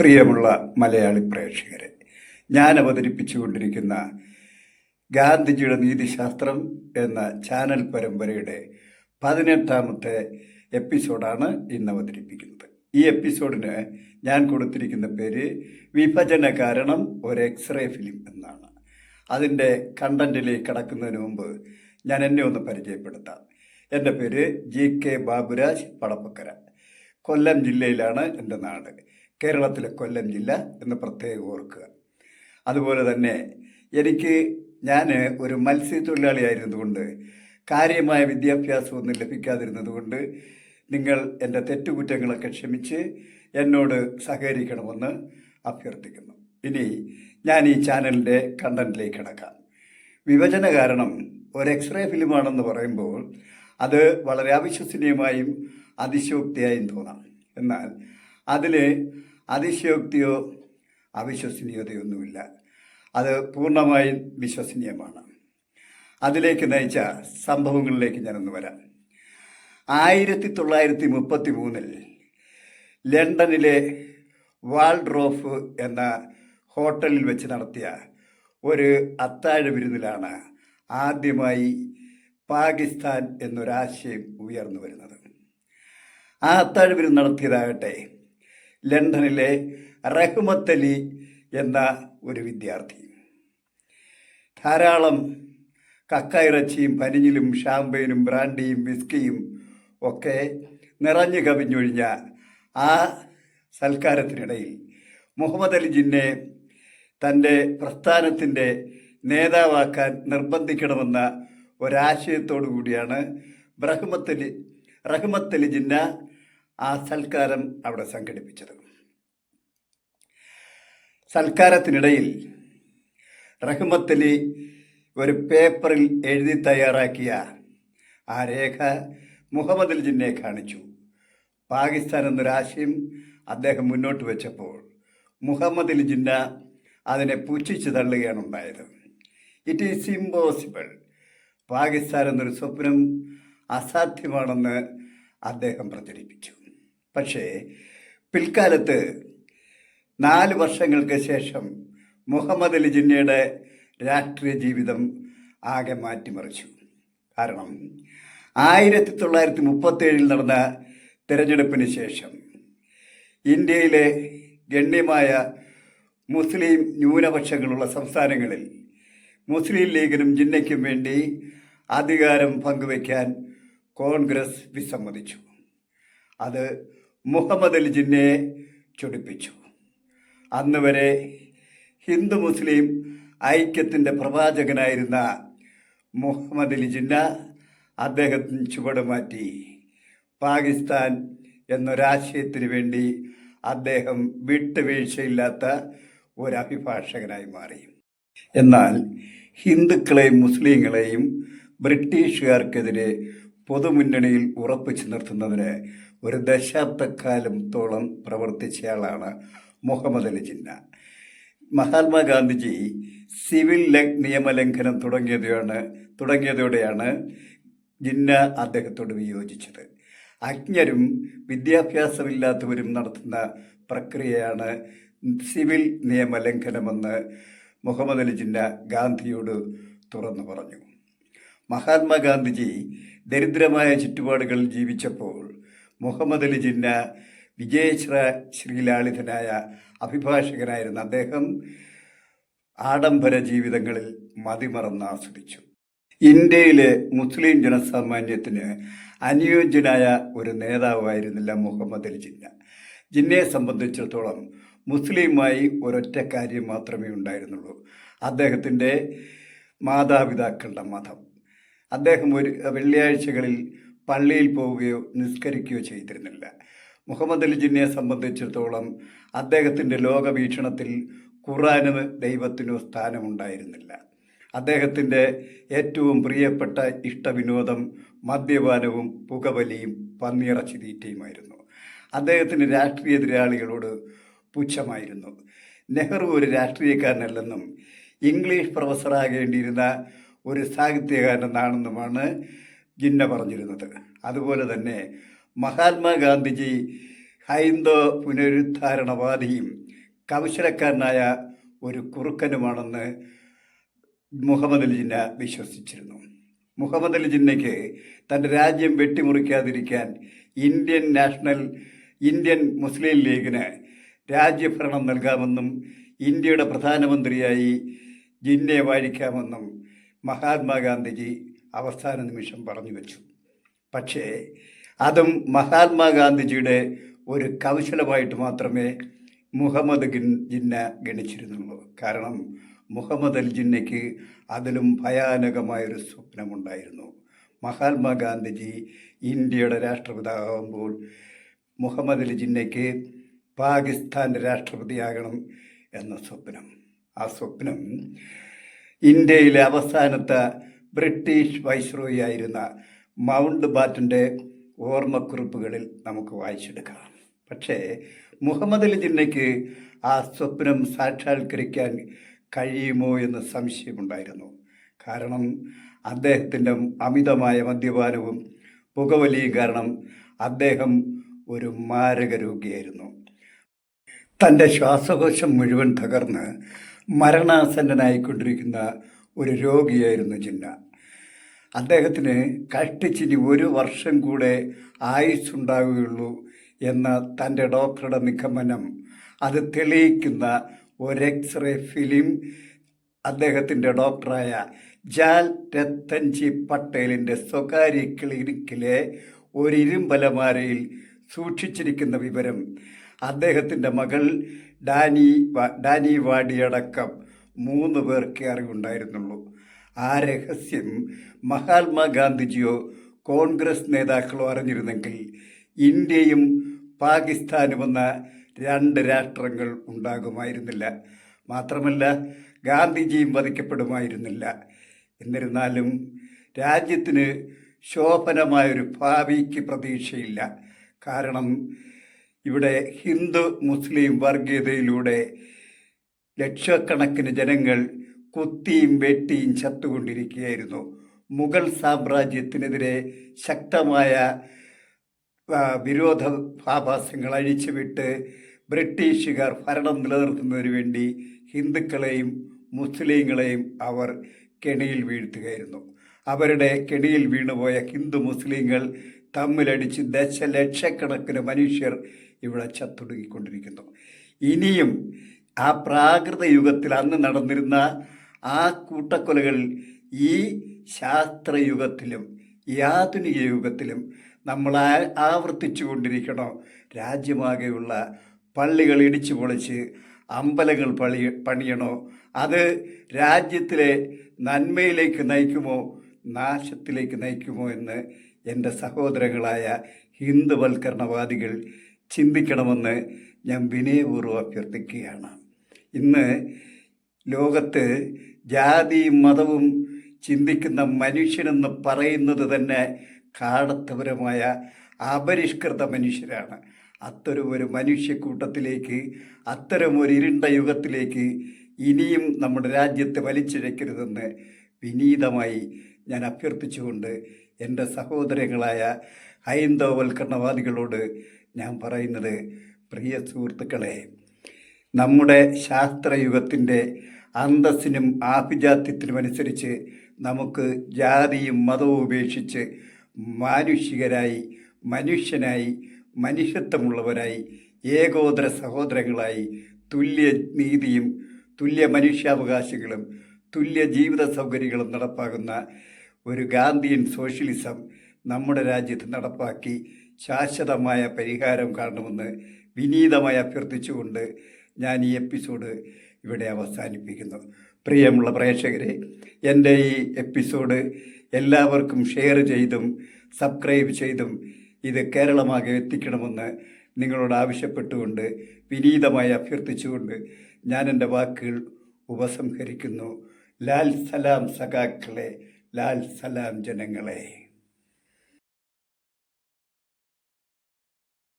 പ്രിയമുള്ള മലയാളി പ്രേക്ഷകരെ ഞാൻ അവതരിപ്പിച്ചുകൊണ്ടിരിക്കുന്ന ഗാന്ധിജിയുടെ നീതിശാസ്ത്രം എന്ന ചാനൽ പരമ്പരയുടെ പതിനെട്ടാമത്തെ എപ്പിസോഡാണ് ഇന്ന് അവതരിപ്പിക്കുന്നത്. ഈ എപ്പിസോഡിന് ഞാൻ കൊടുത്തിരിക്കുന്ന പേര് വിഭജന കാരണം ഒരു എക്സ്റേ ഫിലിം എന്നാണ്. അതിന്റെ കണ്ടന്റിലേക്ക് കടക്കുന്നതിന് മുമ്പ് ഞാൻ എന്നെ ഒന്ന് പരിചയപ്പെടുത്താം. എന്റെ പേര് ജി കെ ബാബുരാജ് പടപ്പക്കര കൊല്ലം ജില്ലയിലാണ് എന്റെ നാട്. കേരളത്തിലെ കൊല്ലം ജില്ല എന്ന് പ്രത്യേകം ഓർക്കുക. അതുപോലെ തന്നെ എനിക്ക് ഞാൻ ഒരു മത്സ്യത്തൊഴിലാളിയായിരുന്നതുകൊണ്ട് കാര്യമായ വിദ്യാഭ്യാസമൊന്നും ലഭിക്കാതിരുന്നതുകൊണ്ട് നിങ്ങൾ എന്റെ തെറ്റുകുറ്റങ്ങളൊക്കെ ക്ഷമിച്ച് എന്നോട് സഹകരിക്കണമെന്ന് അഭ്യർത്ഥിക്കുന്നു. ഇനി ഞാൻ ഈ ചാനലിന്റെ കണ്ടന്റിലേക്ക് കിടക്കാം. വിഭജന കാരണം ഒരു എക്സ്റേ ഫിലിമാണെന്ന് പറയുമ്പോൾ അത് വളരെ അവിശ്വസനീയമായും അതിശയോക്തിയായും തോന്നാം. എന്നാൽ അതിൽ അതിശയോക്തിയോ അവിശ്വസനീയതയൊന്നുമില്ല. അത് പൂർണമായും വിശ്വസനീയമാണ്. അതിലേക്ക് നയിച്ച സംഭവങ്ങളിലേക്ക് ഞാനൊന്ന് വരാം. ആയിരത്തി തൊള്ളായിരത്തി മുപ്പത്തി മൂന്നിൽ ലണ്ടനിലെ വാൾഡ്രോഫ് എന്ന ഹോട്ടലിൽ വെച്ച് നടത്തിയ ഒരു അത്താഴ വിരുന്നിലാണ് ആദ്യമായി പാകിസ്ഥാൻ എന്നൊരാശയം ഉയർന്നു വരുന്നത്. ആ അത്താഴ വിരുന്ന് നടത്തിയതാകട്ടെ ലണ്ടനിലെ റഹ്മത്തലി എന്ന ഒരു വിദ്യാർത്ഥി. ധാരാളം കക്കയിറച്ചിയും പനിഞ്ഞിലും ഷാമ്പയിനും ബ്രാൻഡിയും വിസ്കിയും ഒക്കെ നിറഞ്ഞു കവിഞ്ഞൊഴിഞ്ഞ ആ സൽക്കാരത്തിനിടയിൽ മുഹമ്മദ് അലി ജിന്നെ തന്റെ പ്രസ്ഥാനത്തിന്റെ നേതാവാക്കാൻ നിർബന്ധിക്കണമെന്ന ഒരാശയത്തോടു കൂടിയാണ് ബ്രഹ്മത്തലി റഹ്മത്തലി ജിന്ന ആ സൽക്കാരം അവിടെ സംഘടിപ്പിച്ചത്. സൽക്കാരത്തിനിടയിൽ റഹ്മത്തലി ഒരു പേപ്പറിൽ എഴുതി തയ്യാറാക്കിയ ആ രേഖ മുഹമ്മദ് ജിന്നെ കാണിച്ചു. പാകിസ്ഥാൻ എന്നൊരാശയം അദ്ദേഹം മുന്നോട്ട് വെച്ചപ്പോൾ മുഹമ്മദ് ജിന്ന അതിനെ പുച്ഛിച്ച് തള്ളുകയാണ് ഉണ്ടായത്. ഇറ്റ് ഈസ് ഇമ്പോസിബിൾ പാകിസ്ഥാൻ എന്നൊരു സ്വപ്നം അസാധ്യമാണെന്ന് അദ്ദേഹം പ്രചരിപ്പിച്ചു. പക്ഷേ പിൽക്കാലത്ത് നാല് വർഷങ്ങൾക്ക് ശേഷം മുഹമ്മദ് അലി ജിന്നയുടെ രാഷ്ട്രീയ ജീവിതം ആകെ മാറ്റിമറിച്ചു. കാരണം ആയിരത്തി തൊള്ളായിരത്തി മുപ്പത്തേഴിൽ നടന്ന തിരഞ്ഞെടുപ്പിന് ശേഷം ഇന്ത്യയിലെ ഗണ്യമായ മുസ്ലിം ന്യൂനപക്ഷങ്ങളുള്ള സംസ്ഥാനങ്ങളിൽ മുസ്ലിം ലീഗിനും ജിന്നയ്ക്കും വേണ്ടി അധികാരം പങ്കുവയ്ക്കാൻ കോൺഗ്രസ് വിസമ്മതിച്ചു. അത് മുഹമ്മദ് അലി ജിന്നയെ ചൊടിപ്പിച്ചു. അന്ന് വരെ ഹിന്ദു മുസ്ലിം ഐക്യത്തിന്റെ പ്രവാചകനായിരുന്ന മുഹമ്മദ് അലി ജിന്ന അദ്ദേഹത്തിന് ചുവട് മാറ്റി. പാകിസ്ഥാൻ എന്നൊരാശയത്തിന് വേണ്ടി അദ്ദേഹം വിട്ടുവീഴ്ചയില്ലാത്ത ഒരു അഭിഭാഷകനായി മാറി. എന്നാൽ ഹിന്ദുക്കളെയും മുസ്ലിങ്ങളെയും ബ്രിട്ടീഷുകാർക്കെതിരെ പൊതുമുന്നണിയിൽ ഉറപ്പിച്ചു നിർത്തുന്നതിന് ഒരു ദശാബ്ദക്കാലം ദശാബ്ദക്കാലത്തോളം പ്രവർത്തിച്ചയാളാണ് മുഹമ്മദ് അലി ജിന്ന. മഹാത്മാഗാന്ധിജി സിവിൽ നിയമലംഘനം തുടങ്ങിയതാണ് തുടങ്ങിയതോടെയാണ് ജിന്ന അദ്ദേഹത്തോട് വിയോജിച്ചത്. അജ്ഞരും വിദ്യാഭ്യാസമില്ലാത്തവരും നടത്തുന്ന പ്രക്രിയയാണ് സിവിൽ നിയമലംഘനമെന്ന് മുഹമ്മദ് അലി ജിന്ന ഗാന്ധിയോട് തുറന്നു പറഞ്ഞു. മഹാത്മാഗാന്ധിജി ദരിദ്രമായ ചുറ്റുപാടുകളിൽ ജീവിച്ചപ്പോൾ മുഹമ്മദ് അലി ജിന്ന വിജയശ്ര ശ്രീലാളിതനായ അഭിഭാഷകനായിരുന്ന അദ്ദേഹം ആഡംബര ജീവിതങ്ങളിൽ മതിമറന്ന് ആസ്വദിച്ചു. ഇന്ത്യയിലെ മുസ്ലിം ജനസാമാന്യത്തിന് അനുയോജ്യനായ ഒരു നേതാവായിരുന്നില്ല മുഹമ്മദ് അലി ജിന്ന. ജിന്നയെ സംബന്ധിച്ചിടത്തോളം മുസ്ലിമായി ഒരൊറ്റ കാര്യം മാത്രമേ ഉണ്ടായിരുന്നുള്ളൂ. അദ്ദേഹത്തിന്റെ മാതാപിതാക്കളുടെ മതം. അദ്ദേഹം ഒരു വെള്ളിയാഴ്ചകളിൽ പള്ളിയിൽ പോവുകയോ നിസ്കരിക്കുകയോ ചെയ്തിരുന്നില്ല. മുഹമ്മദ് അലി ജിന്നയെ സംബന്ധിച്ചിടത്തോളം അദ്ദേഹത്തിന്റെ ലോകവീക്ഷണത്തിൽ ഖുറാന് ദൈവത്തിനോ സ്ഥാനമുണ്ടായിരുന്നില്ല. അദ്ദേഹത്തിന്റെ ഏറ്റവും പ്രിയപ്പെട്ട ഇഷ്ടവിനോദം മദ്യപാനവും പുകവലിയും പന്നിയിറച്ചി തീറ്റയുമായിരുന്നു അദ്ദേഹത്തിന് രാഷ്ട്രീയ എതിരാളികളോട് പുച്ഛമായിരുന്നു. നെഹ്റു ഒരു രാഷ്ട്രീയക്കാരനല്ലെന്നും ഇംഗ്ലീഷ് പ്രൊഫസറാകേണ്ടിയിരുന്ന ഒരു സാഹിത്യകാരനാണെന്നുമാണ് ജിന്ന പറഞ്ഞിരുന്നത്. അതുപോലെ തന്നെ മഹാത്മാഗാന്ധിജി ഹൈന്ദവ പുനരുദ്ധാരണവാദിയും കൗശലക്കാരനായ ഒരു കുറുക്കനുമാണെന്ന് മുഹമ്മദ് അലി ജിന്ന വിശ്വസിച്ചിരുന്നു. മുഹമ്മദ് അലി ജിന്നയ്ക്ക് തന്റെ രാജ്യം വെട്ടിമുറിക്കാതിരിക്കാൻ ഇന്ത്യൻ നാഷണൽ ഇന്ത്യൻ മുസ്ലിം ലീഗിന് രാജ്യഭരണം നൽകാമെന്നും ഇന്ത്യയുടെ പ്രധാനമന്ത്രിയായി ജിന്നയെ വാഴിക്കാമെന്നും മഹാത്മാഗാന്ധിജി അവസാന നിമിഷം പറഞ്ഞു വെച്ചു. പക്ഷേ അതും മഹാത്മാഗാന്ധിജിയുടെ ഒരു കൗശലമായിട്ട് മാത്രമേ മുഹമ്മദ് ഗിൻ ജിന്ന ഗണിച്ചിരുന്നുള്ളൂ. കാരണം മുഹമ്മദ് അൽ ജിന്നയ്ക്ക് അതിലും ഭയാനകമായൊരു സ്വപ്നമുണ്ടായിരുന്നു. മഹാത്മാഗാന്ധിജി ഇന്ത്യയുടെ രാഷ്ട്രപിതാവാകുമ്പോൾ മുഹമ്മദ് അലി ജിന്നയ്ക്ക് പാകിസ്ഥാന്റെ രാഷ്ട്രപതിയാകണം എന്ന സ്വപ്നം. ആ സ്വപ്നം ഇന്ത്യയിലെ അവസാനത്തെ ബ്രിട്ടീഷ് വൈസ്രോയി ആയിരുന്ന മൗണ്ട് ബാറ്റന്റെ ഓർമ്മക്കുറിപ്പുകളിൽ നമുക്ക് വായിച്ചെടുക്കാം. പക്ഷേ മുഹമ്മദ് അലി ജിന്നയ്ക്ക് ആ സ്വപ്നം സാക്ഷാത്കരിക്കാൻ കഴിയുമോ എന്ന് സംശയമുണ്ടായിരുന്നു. കാരണം അദ്ദേഹത്തിന്റെ അമിതമായ മദ്യപാനവും പുകവലിയും കാരണം അദ്ദേഹം ഒരു മാരക രോഗിയായിരുന്നു തന്റെ ശ്വാസകോശം മുഴുവൻ തകർന്ന് മരണാസന്നനായിക്കൊണ്ടിരിക്കുന്ന ഒരു രോഗിയായിരുന്നു ജിന്ന. അദ്ദേഹത്തിന് കഷ്ടിച്ചിനി ഒരു വർഷം കൂടെ ആയുസ്സുണ്ടാവുകയുള്ളൂ എന്ന തന്റെ ഡോക്ടറുടെ നിഗമനം. അത് തെളിയിക്കുന്ന ഒരു എക്സ്റേ ഫിലിം അദ്ദേഹത്തിന്റെ ഡോക്ടറായ ജാൽ രത്തൻജി പട്ടേലിന്റെ സ്വകാര്യ ക്ലിനിക്കിലെ ഒരു ഇരുമ്പലമാരയിൽ സൂക്ഷിച്ചിരിക്കുന്ന വിവരം അദ്ദേഹത്തിന്റെ മകൾ ഡാനി ഡാനി വാഡിയടക്കം മൂന്ന് പേർക്കേ അറിവുണ്ടായിരുന്നുള്ളൂ. ആ രഹസ്യം മഹാത്മാഗാന്ധിജിയോ കോൺഗ്രസ് നേതാക്കളോ അറിഞ്ഞിരുന്നെങ്കിൽ ഇന്ത്യയും പാകിസ്ഥാനും എന്ന രണ്ട് രാഷ്ട്രങ്ങൾ ഉണ്ടാകുമായിരുന്നില്ല. മാത്രമല്ല ഗാന്ധിജിയും വധിക്കപ്പെടുമായിരുന്നില്ല. എന്നിരുന്നാലും രാജ്യത്തിന് ശോഭനമായൊരു ഭാവിക്ക് പ്രതീക്ഷയില്ല. കാരണം ഇവിടെ ഹിന്ദു മുസ്ലിം വർഗീയതയിലൂടെ ലക്ഷക്കണക്കിന് ജനങ്ങൾ കുത്തിയും വെട്ടിയും ചത്തുകൊണ്ടിരിക്കുകയായിരുന്നു. മുഗൾ സാമ്രാജ്യത്തിനെതിരെ ശക്തമായ വിരോധ വിരോധാഭാസങ്ങൾ അഴിച്ചുവിട്ട് ബ്രിട്ടീഷുകാർ ഭരണം നിലനിർത്തുന്നതിന് വേണ്ടി ഹിന്ദുക്കളെയും മുസ്ലിങ്ങളെയും അവർ കെണിയിൽ വീഴ്ത്തുകയായിരുന്നു. അവരുടെ കെണിയിൽ വീണുപോയ ഹിന്ദു മുസ്ലിങ്ങൾ തമ്മിലടിച്ച് ദശലക്ഷക്കണക്കിന് മനുഷ്യർ ഇവിടെ ചത്തൊടുങ്ങിക്കൊണ്ടിരിക്കുന്നു. ഇനിയും ആ പ്രാകൃത യുഗത്തിൽ അന്ന് നടന്നിരുന്ന ആ കൂട്ടക്കൊലകൾ ഈ ശാസ്ത്രയുഗത്തിലും ഈ ആധുനിക യുഗത്തിലും നമ്മൾ ആവർത്തിച്ചു കൊണ്ടിരിക്കണം? രാജ്യമാകെയുള്ള പള്ളികൾ ഇടിച്ചു പൊളിച്ച് അമ്പലങ്ങൾ പണി പണിയണോ? അത് രാജ്യത്തിലെ നന്മയിലേക്ക് നയിക്കുമോ? നാശത്തിലേക്ക് നയിക്കുമോ എന്ന് എന്റെ സഹോദരങ്ങളായ ഹിന്ദുവൽക്കരണവാദികൾ ചിന്തിക്കണമെന്ന് ഞാൻ വിനയപൂർവം അഭ്യർത്ഥിക്കുകയാണ്. ഇന്ന് ലോകത്ത് ജാതിയും മതവും ചിന്തിക്കുന്ന മനുഷ്യനെന്ന് പറയുന്നത് തന്നെ കാടത്തപരമായ അപരിഷ്കൃത മനുഷ്യരാണ്. അത്തരം ഒരു മനുഷ്യക്കൂട്ടത്തിലേക്ക് അത്തരം ഒരു ഇരുണ്ട യുഗത്തിലേക്ക് ഇനിയും നമ്മുടെ രാജ്യത്തെ വലിച്ചിഴക്കരുതെന്ന് വിനീതമായി ഞാൻ അഭ്യർത്ഥിച്ചുകൊണ്ട് എന്റെ സഹോദരങ്ങളായ ഹൈന്ദവവൽക്കരണവാദികളോട് ഞാൻ പറയുന്നത് പ്രിയ സുഹൃത്തുക്കളെ നമ്മുടെ ശാസ്ത്രയുഗത്തിന്റെ അന്തസ്സിനും ആഭിജാത്യത്തിനുമനുസരിച്ച് നമുക്ക് ജാതിയും മതവും ഉപേക്ഷിച്ച് മാനുഷികരായി മനുഷ്യനായി മനുഷ്യത്വമുള്ളവരായി ഏകോദര സഹോദരങ്ങളായി തുല്യ നീതിയും തുല്യ മനുഷ്യാവകാശങ്ങളും തുല്യ ജീവിത സൗകര്യങ്ങളും നടപ്പാകുന്ന ഒരു ഗാന്ധിയൻ സോഷ്യലിസം നമ്മുടെ രാജ്യത്ത് നടപ്പാക്കി ശാശ്വതമായ പരിഹാരം കാണണമെന്ന് വിനീതമായി അഭ്യർത്ഥിച്ചുകൊണ്ട് ഞാൻ ഈ എപ്പിസോഡ് ഇവിടെ അവസാനിപ്പിക്കുന്നു. പ്രിയമുള്ള പ്രേക്ഷകരെ എന്റെ ഈ എപ്പിസോഡ് എല്ലാവർക്കും ഷെയർ ചെയ്തും സബ്സ്ക്രൈബ് ചെയ്തും ഇത് കേരളമാകെ എത്തിക്കണമെന്ന് നിങ്ങളോട് ആവശ്യപ്പെട്ടുകൊണ്ട് വിനീതമായി അഭ്യർത്ഥിച്ചുകൊണ്ട് ഞാൻ എന്റെ വാക്കുകൾ ഉപസംഹരിക്കുന്നു. ലാൽ സലാം സഖാക്കളെ ലാൽ സലാം ജനങ്ങളെ.